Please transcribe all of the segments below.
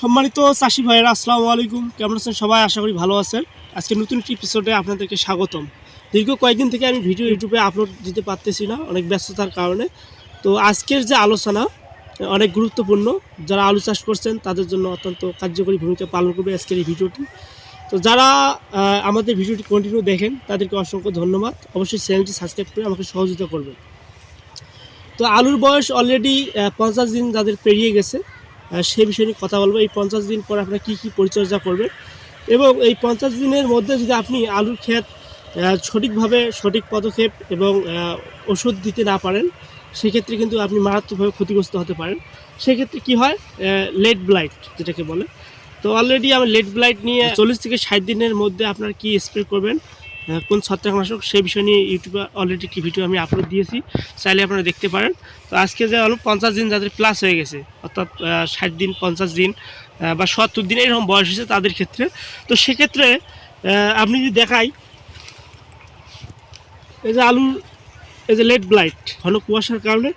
সম্মানিত চাষি ভাইয়েরা, আসসালামু আলাইকুম। কেমন আছেন সবাই? আশা করি ভালো আছেন। আজকে নতুন একটি এপিসোডে আপনাদেরকে স্বাগতম। দীর্ঘ কয়েকদিন থেকে আমি ভিডিও ইউটিউবে আপলোড দিতে পারতেছি না, অনেক ব্যস্ততার কারণে। তো আজকের যে আলোচনা, অনেক গুরুত্বপূর্ণ। যারা আলু চাষ করছেন, তাদের জন্য অত্যন্ত কার্যকরী ভূমিকা পালন করবে আজকের এই ভিডিওটি তো যারা আমাদের ভিডিওটি কন্টিনিউ দেখেন, তাদেরকে অসংখ্য ধন্যবাদ। অবশ্যই চ্যানেলটি সাবস্ক্রাইব করে আমাকে সহযোগিতা করবেন। তো আলুর বয়স অলরেডি পঞ্চাশ দিন যাদের পেরিয়ে গেছে আহ, সে বিষয়ে নিয়ে কথা বলব। এই পঞ্চাশ দিন পর আপনারা কী কী পরিচর্যা করবেন? এবং এই পঞ্চাশ দিনের মধ্যে যদি আপনি আলুর ক্ষেত সঠিকভাবে সঠিক পদক্ষেপ এবং ওষুধ দিতে না পারেন সেক্ষেত্রে কিন্তু আপনি মারাত্মকভাবে ক্ষতিগ্রস্ত হতে পারেন। সেক্ষেত্রে কি হয়? লেট ব্লাইট যেটাকে বলে। তো অলরেডি আমি লেট ব্লাইট নিয়ে চল্লিশ থেকে ষাট দিনের মধ্যে আপনার কি স্প্রে করবেন? কোন ছত্রাকনাশক সেই বিষয় নিয়ে ইউটিউবে অলরেডি একটি ভিডিও আমি আপলোড দিয়েছি। চাইলে আপনারা দেখতে পারেন। তো আজকে যে হলো পঞ্চাশ দিন যাদের প্লাস হয়ে গেছে, অর্থাৎ ষাট দিন, পঞ্চাশ দিন বা সত্তর দিন এরকম বয়স হয়েছে তাদের ক্ষেত্রে। তো সেক্ষেত্রে আপনি যদি দেখাই, এই যে আলুর, এই যে লেড ব্লাইট ঘন কুয়াশার কারণে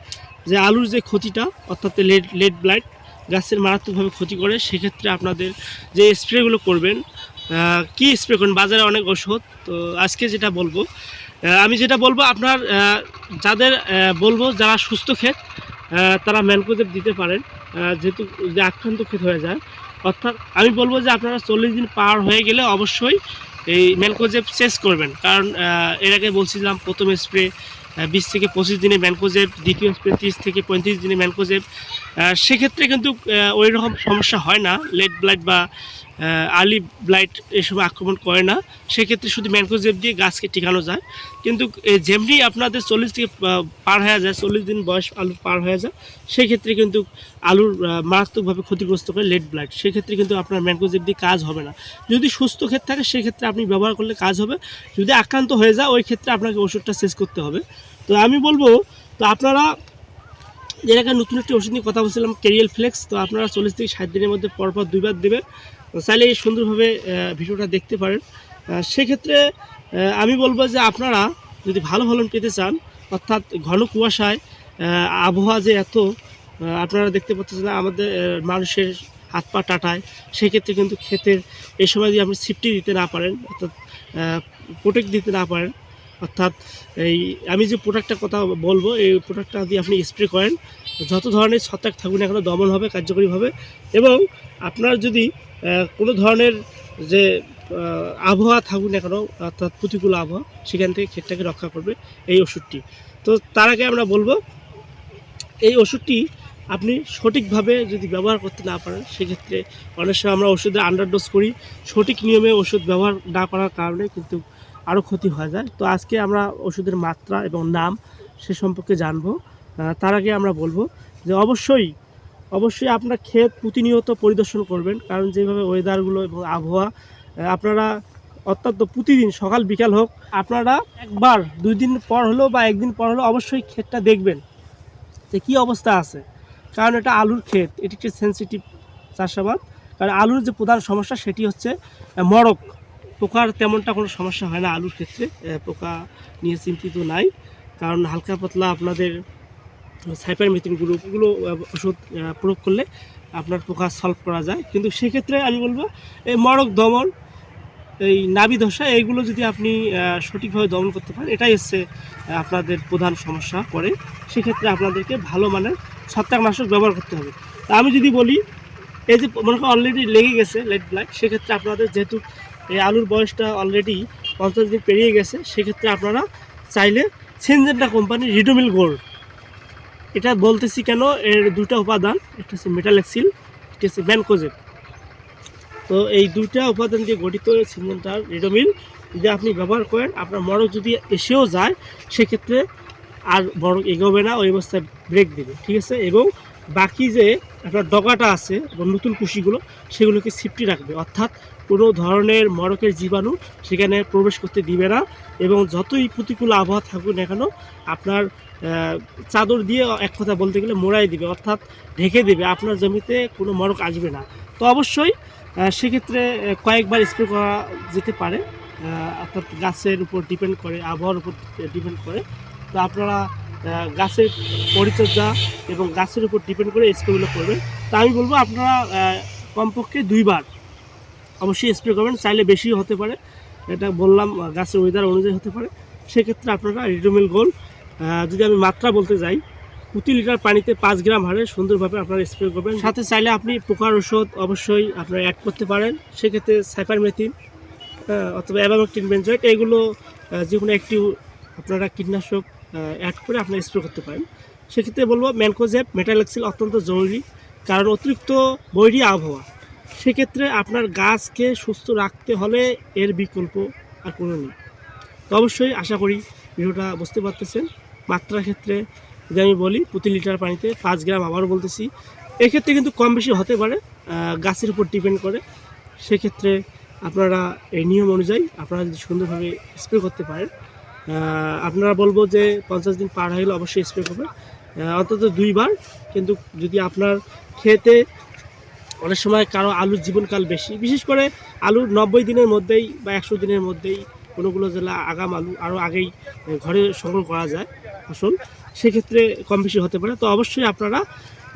যে আলুর যে ক্ষতিটা, অর্থাৎ লেড লেড ব্লাইট গাছের মারাত্মকভাবে ক্ষতি করে, সেক্ষেত্রে আপনাদের যে স্প্রেগুলো করবেন কি স্প্রে করবেন? বাজারে অনেক ওষুধ তো আজকে যেটা বলব আমি যেটা বলব, আপনার যাদের বলব যারা সুস্থ ক্ষেত তারা ম্যানকোজেব দিতে পারেন যেহেতু যে আক্রান্ত ক্ষেত হয়ে যায়। অর্থাৎ আমি বলব যে আপনারা চল্লিশ দিন পার হয়ে গেলে অবশ্যই এই ম্যানকোজেব শেষ করবেন। কারণ এর আগে বলছিলাম প্রথম স্প্রে বিশ থেকে পঁচিশ দিনে ম্যানকোজেব দ্বিতীয় স্প্রে তিরিশ থেকে পঁয়ত্রিশ দিনে ম্যানকোজেব সেক্ষেত্রে কিন্তু ওই রকম সমস্যা হয় না। লেট ব্লাইট বা আর্লি ব্লাইট এসব আক্রমণ করে না। সেক্ষেত্রে শুধু ম্যানকোজেব দিয়ে গাছকে টিকানো যায়। কিন্তু যেমনি আপনাদের চল্লিশ থেকে পার হয়ে যায়, চল্লিশ দিন বয়স আলু পার হয়ে যায়, সেক্ষেত্রে কিন্তু আলুর মারাত্মকভাবে ক্ষতিগ্রস্ত করে লেট ব্লাইট। সেক্ষেত্রে কিন্তু আপনার ম্যানকোজেব দিয়ে কাজ হবে না। যদি সুস্থ ক্ষেত থাকে, সেক্ষেত্রে আপনি ব্যবহার করলে কাজ হবে। যদি আক্রান্ত হয়ে যায়, ওই ক্ষেত্রে আপনাকে ওষুধটা শেষ করতে হবে। তো আমি বলব, তো আপনারা, এর নতুন একটি ওষুধ নিয়ে কথা বলছিলাম, কেরিয়াল ফ্লেক্স, তো আপনারা চল্লিশ থেকে ষাট দিনের মধ্যে পরপর দুইবার দেবেন। চাইলে সুন্দরভাবে ভিডিওটা দেখতে পারেন। সেক্ষেত্রে আমি বলব যে আপনারা যদি ভালো ফলন পেতে চান, অর্থাৎ ঘন কুয়াশায় আবহাওয়া যে এত আপনারা দেখতে পাচ্ছেন আমাদের মানুষের হাত পা টাটায়, সেক্ষেত্রে কিন্তু ক্ষেতের এই সময় যদি আপনি সিফটি দিতে না পারেন, অর্থাৎ প্রোটেক্ট দিতে না পারেন অর্থাৎ এই, আমি যে প্রোডাক্টটার কথা বলব, এই প্রোডাক্টটা যদি আপনি স্প্রে করেন, যত ধরনের ছত্রাক থাকুন কেন দমন হবে, কার্যকরীভাবে। এবং আপনার যদি কোনো ধরনের যে আবহাওয়া থাকুন কেন, অর্থাৎ প্রতিকূল আবহাওয়া, সেখান থেকে ক্ষেতটাকে রক্ষা করবে এই ওষুধটি। তো তার আগে আমরা বলব, এই ওষুধটি আপনি সঠিকভাবে যদি ব্যবহার করতে না পারেন, সেক্ষেত্রে অনেক সময় আমরা ওষুধের আন্ডারডোজ করি। সঠিক নিয়মে ওষুধ ব্যবহার না করার কারণে কিন্তু আরও ক্ষতি হয়ে যায়। তো আজকে আমরা ওষুধের মাত্রা এবং নাম সে সম্পর্কে জানব। তার আগে আমরা বলব যে অবশ্যই অবশ্যই আপনার ক্ষেত প্রতিনিয়ত পরিদর্শন করবেন। কারণ যেভাবে ওয়েদারগুলো এবং আবহাওয়া আপনারা অত্যন্ত প্রতিদিন, সকাল, বিকাল হোক, আপনারা একবার, দুই দিন পর হলেও বা একদিন পর হলেও অবশ্যই ক্ষেতটা দেখবেন যে কী অবস্থা আছে। কারণ এটা আলুর ক্ষেত, এটি একটি সেন্সিটিভ চাষাবাদ। কারণ আলুর যে প্রধান সমস্যা সেটি হচ্ছে মরক পোকার তেমনটা কোনো সমস্যা হয় না আলুর ক্ষেত্রে। পোকা নিয়ে চিন্তিত নাই। কারণ হালকা পাতলা আপনাদের সাইপার মেথিন গ্রুপ এগুলো ওষুধ প্রয়োগ করলে আপনার পোকা সলভ করা যায়। কিন্তু সেক্ষেত্রে আমি বলব এই মরক দমন, এই নাবি ধসা এইগুলো যদি আপনি সঠিকভাবে দমন করতে পারেন, এটাই হচ্ছে আপনাদের প্রধান সমস্যা করে সেক্ষেত্রে আপনাদেরকে ভালো মানের ছত্রাকনাশক ব্যবহার করতে হবে। তা আমি যদি বলি, এই যে, মনে করেন অলরেডি লেগে গেছে লেট ব্ল্যাক সেক্ষেত্রে আপনাদের যেহেতু এই আলুর বয়সটা অলরেডি পঞ্চাশ দিন পেরিয়ে গেছে, সেক্ষেত্রে আপনারা চাইলে সেনজেন্টা কোম্পানির রিডোমিল গোল্ড এটা বলতেছি কেন? এর দুটা উপাদান, একটা হচ্ছে মেটালেক্সিল একটা হচ্ছে ম্যানকোজেব তো এই দুইটা উপাদান দিয়ে গঠিত সিনজেন্টার রিডোমিল যদি আপনি ব্যবহার করেন, আপনার মরক যদি এসেও যায়, সেক্ষেত্রে আর মরক এগোবে না, ওই অবস্থায় ব্রেক দেবে, ঠিক আছে? এবং বাকি যে আপনার ডগাটা আছে এবং নতুন কুশিগুলো, সেগুলোকে সিফটি রাখবে। অর্থাৎ কোনো ধরনের মরকের জীবাণু সেখানে প্রবেশ করতে দিবে না এবং যতই প্রতিকূল আবহাওয়া থাকুক না কেন, আপনার চাদর দিয়ে এক কথা বলতে গেলে মোড়াই দিবে, অর্থাৎ ঢেকে দেবে। আপনার জমিতে কোনো মরক আসবে না। তো অবশ্যই সেক্ষেত্রে কয়েকবার স্প্রে করা যেতে পারে। অর্থাৎ গাছের উপর ডিপেন্ড করে, আবহাওয়ার উপর ডিপেন্ড করে। তো আপনারা গাছের পরিচর্যা এবং গাছের উপর ডিপেন্ড করে স্প্রেগুলো করবেন। তা আমি বলব আপনারা কমপক্ষে দুইবার অবশ্যই স্প্রে করবেন, চাইলে বেশি হতে পারে। এটা বললাম গাছের ওয়েদার অনুযায়ী হতে পারে। সেক্ষেত্রে আপনারা রিডোমিল গোল যদি আমি মাত্রা বলতে যাই, প্রতি লিটার পানিতে পাঁচ গ্রাম হারে সুন্দরভাবে আপনারা স্প্রে করবেন। সাথে চাইলে আপনি পোকার ওষুধ অবশ্যই আপনারা অ্যাড করতে পারেন। সেক্ষেত্রে সাইপারমেথিন অথবা অ্যাবামেকটিন বেঞ্জয়েট এগুলো যে কোনো একটি আপনারা কীটনাশক অ্যাড করে আপনারা স্প্রে করতে পারেন। সেক্ষেত্রে বলব ম্যানকোজেব মেটালেক্সিল অত্যন্ত জরুরি, কারণ অতিরিক্ত বৈরী আবহাওয়া। সেক্ষেত্রে আপনার গাছকে সুস্থ রাখতে হলে এর বিকল্প আর কোনো নেই। তো অবশ্যই আশা করি ভিডিওটা বুঝতে পারতেছেন। মাত্রার ক্ষেত্রে যদি আমি বলি, প্রতি লিটার পানিতে পাঁচ গ্রাম আবারও বলতেছি। এক্ষেত্রে কিন্তু কম বেশি হতে পারে গাছের উপর ডিপেন্ড করে। সেক্ষেত্রে আপনারা এই নিয়ম অনুযায়ী আপনারা যদি সুন্দরভাবে স্প্রে করতে পারেন আপনারা বলব যে পঞ্চাশ দিন পার হয়ে গেলে অবশ্যই স্প্রে করবেন। অন্তত দুইবার, কিন্তু যদি আপনার খেতে অনেক সময় কারও আলুর জীবনকাল বেশি, বিশেষ করে আলুর নব্বই দিনের মধ্যেই বা একশো দিনের মধ্যেই কোনোগুলো জেলা আগাম আলু আরও আগেই ঘরে সংগ্রহ করা যায় ফসল, সেক্ষেত্রে কম বেশি হতে পারে। তো অবশ্যই আপনারা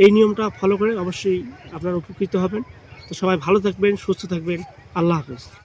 এই নিয়মটা ফলো করে অবশ্যই আপনারা উপকৃত হবেন। তো সবাই ভালো থাকবেন, সুস্থ থাকবেন। আল্লাহ হাফেজ।